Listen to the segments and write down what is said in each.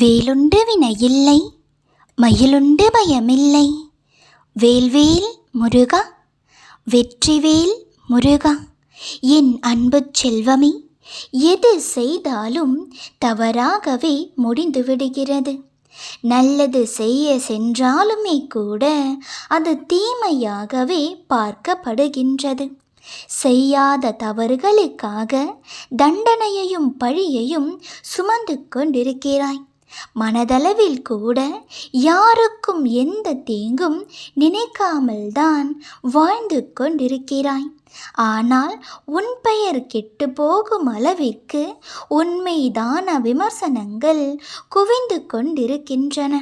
வேலுண்டு வினையில்லை மயிலுண்டு பயமில்லை. வேல்வேல் முருகா வெற்றிவேல் முருகா என் அன்பு செல்வமே எது செய்தாலும் தவறாகவே முடிந்து விடுகிறது. நல்லது செய்ய சென்றாலுமே கூட அது தீமையாகவே பார்க்கப்படுகின்றது. செய்யாத தவறுகளுக்காக தண்டனையையும் பழியையும் சுமந்து கொண்டிருக்கிறாய். மனதளவில் கூட யாருக்கும் எந்த தீங்கும் நினைக்காமல்தான் வாழ்ந்து கொண்டிருக்கிறாய். ஆனால் உன் பெயர் கெட்டு போகும் அளவிற்கு உண்மைதான விமர்சனங்கள் குவிந்து கொண்டிருக்கின்றன.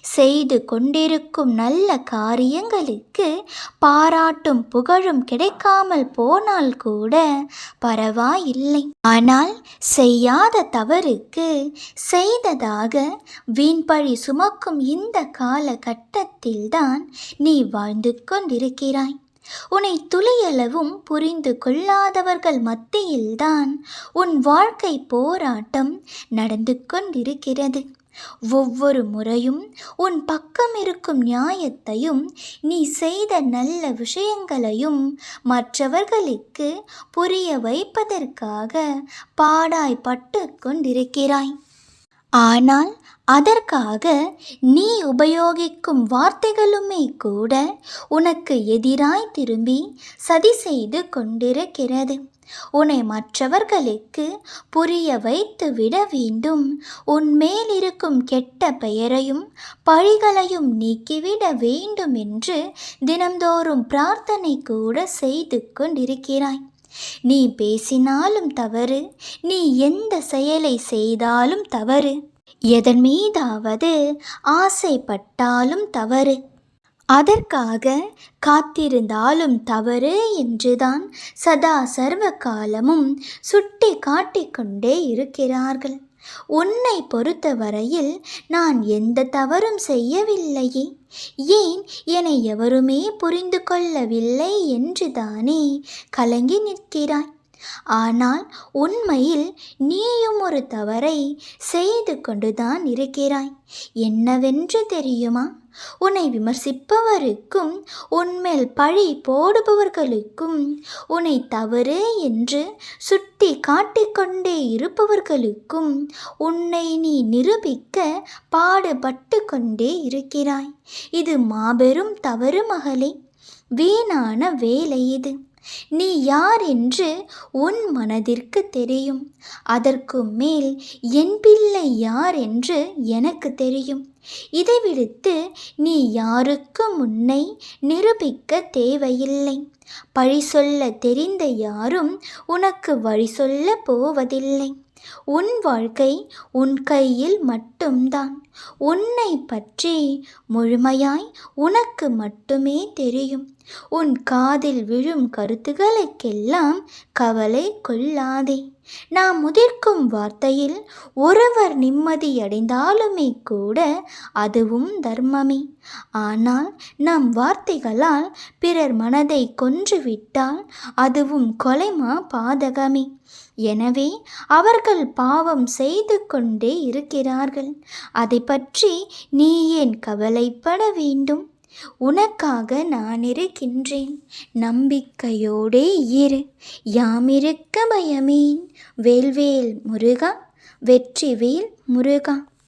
செய்து கொண்டிருக்கும் நல்ல காரியங்களுக்கு பாராட்டும் புகழும் கிடைக்காமல் போனால் கூட பரவாயில்லை. ஆனால் செய்யாத தவறுக்கு செய்ததாக வீண்பழி சுமக்கும் இந்த காலகட்டத்தில்தான் நீ வாழ்ந்து கொண்டிருக்கிறாய். உன்னை துளியளவும் புரிந்து கொள்ளாதவர்கள் மத்தியில்தான் உன் வாழ்க்கை போராட்டம் நடந்து கொண்டிருக்கிறது. ஒவ்வொரு முறையும் உன் பக்கம் இருக்கும் நியாயத்தையும் நீ செய்த நல்ல விஷயங்களையும் மற்றவர்களுக்கு புரிய வைப்பதற்காக பாடாய் பட்டு கொண்டிருக்கிறாய். ஆனால் அதற்காக நீ உபயோகிக்கும் வார்த்தைகளுமே கூட உனக்கு எதிராய் திரும்பி சதி செய்து கொண்டிருக்கிறது. உன்னை மற்றவர்களுக்கு புரிய வைத்து விட வேண்டும். உன்மேல் இருக்கும் கெட்ட பெயரையும் பழிகளையும் நீக்கிவிட வேண்டும் என்று தினம்தோறும் பிரார்த்தனை கூட செய்து கொண்டிருக்கிறாய். நீ பேசினாலும் தவறு நீ எந்த செயலை செய்தாலும் தவறு. எதன் மீதாவது ஆசைப்பட்டாலும் தவறு. அதற்காக காத்திருந்தாலும் தவறு என்றுதான் சதா சர்வ காலமும் சுட்டி காட்டிக்கொண்டே இருக்கிறார்கள். உன்னை பொறுத்தவரையில் நான் எந்த தவறும் செய்யவில்லையே. ஏன் என்னை எவருமே புரிந்து கொள்ளவில்லை என்றுதானே கலங்கி நிற்கிறாய். ஆனால் உண்மையில் நீயும் ஒரு தவறை செய்து கொண்டுதான் இருக்கிறாய். என்னவென்று தெரியுமா? உன்னை விமர்சிப்பவருக்கும் உன்மேல் பழி போடுபவர்களுக்கும் உன்னை தவறு என்று சுட்டி காட்டிக்கொண்டே இருப்பவர்களுக்கும் உன்னை நீ நிரூபிக்க பாடுபட்டு கொண்டே இருக்கிறாய். இது மாபெரும் தவறு மகளே. வீணான வேலை இது. நீ யார் என்று உன் மனதிற்கு தெரியும். அதற்கு மேல் என் பிள்ளை யார் என்று எனக்கு தெரியும். இதை விடுத்து நீ யாருக்கும் முன்னை நிரூபிக்க தேவையில்லை. பழி சொல்ல தெரிந்த யாரும் உனக்கு வழி சொல்ல போவதில்லை. உன் வாழ்க்கை உன் கையில் மட்டும்தான். உன்னை பற்றி முழுமையாய் உனக்கு மட்டுமே தெரியும். உன் காதில் விழும் கருத்துகளுக்கெல்லாம் கவலை கொள்ளாதே. நாம் முதிர்க்கும் வார்த்தையில் ஒருவர் நிம்மதியடைந்தாலுமே கூட அதுவும் தர்மமே. ஆனால் நம் வார்த்தைகளால் பிறர் மனதை கொன்றுவிட்டால் அதுவும் கொலைமா பாதகமே. எனவே அவர்கள் பாவம் செய்து கொண்டே இருக்கிறார்கள். அதை பற்றி நீ ஏன் கவலைப்பட வேண்டும்? உனக்காக நான் இருக்கின்றேன். நம்பிக்கையோடே இரு. யாமிருக்க பயமேன். வேல்வேல் முருகா வெற்றிவேல் முருகா.